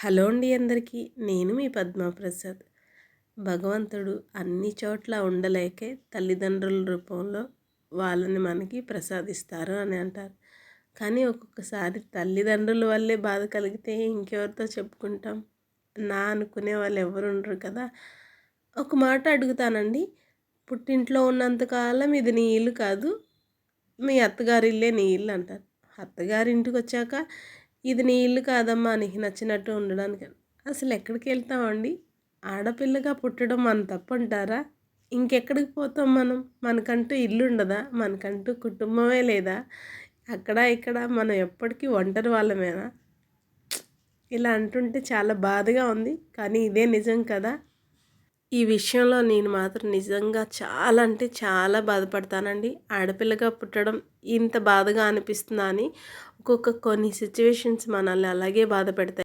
Hello అండి అందరికీ. నేను మీ పద్మప్రసాద్. భగవంతుడు అన్ని చోట్ల ఉండలేకే తల్లిదండ్రుల రూపంలో వాళ్ళని మనకి ప్రసాదిస్తారు అని అంటారు. కానీ ఒక్కొక్కసారి తల్లిదండ్రుల వల్లే బాధ కలిగితే ఇంకెవరితో చెప్పుకుంటాం? నా అనుకునే వాళ్ళు ఎవరు ఉండరు కదా? ఒక మాట అడుగుతానండి. పుట్టింట్లో ఉన్నంతకాలం ఇది నీ ఇల్లు కాదు. మీ అత్తగారి ఇల్లే నీ ఇల్లు అంటారు. అత్తగారింటికి వచ్చాక ఇది నీ ఇల్లు కాదమ్మా నీకు నచ్చినట్టు ఉండడానికి. అసలు ఎక్కడికి వెళ్తామండి? ఆడపిల్లగా పుట్టడం మన తప్పు అంటారా ఇంకెక్కడికి పోతాం మనం? మనకంటూ ఇల్లు ఉండదా? మనకంటూ కుటుంబమే లేదా? అక్కడ ఇక్కడ మనం ఎప్పటికీ ఒంటరి వాళ్ళమేనా? ఇలా అంటుంటే చాలా బాధగా ఉంది కానీ ఇదే నిజం కదా. ఈ విషయంలో నేను మాత్రం నిజంగా చాలా అంటే చాలా బాధపడతానండి. ఆడపిల్లగా పుట్టడం ఇంత బాధగా అనిపిస్తుందా అని ఒక్కొక్క కొన్ని సిచ్యువేషన్స్ మనల్ని అలాగే బాధ పెడతాయి.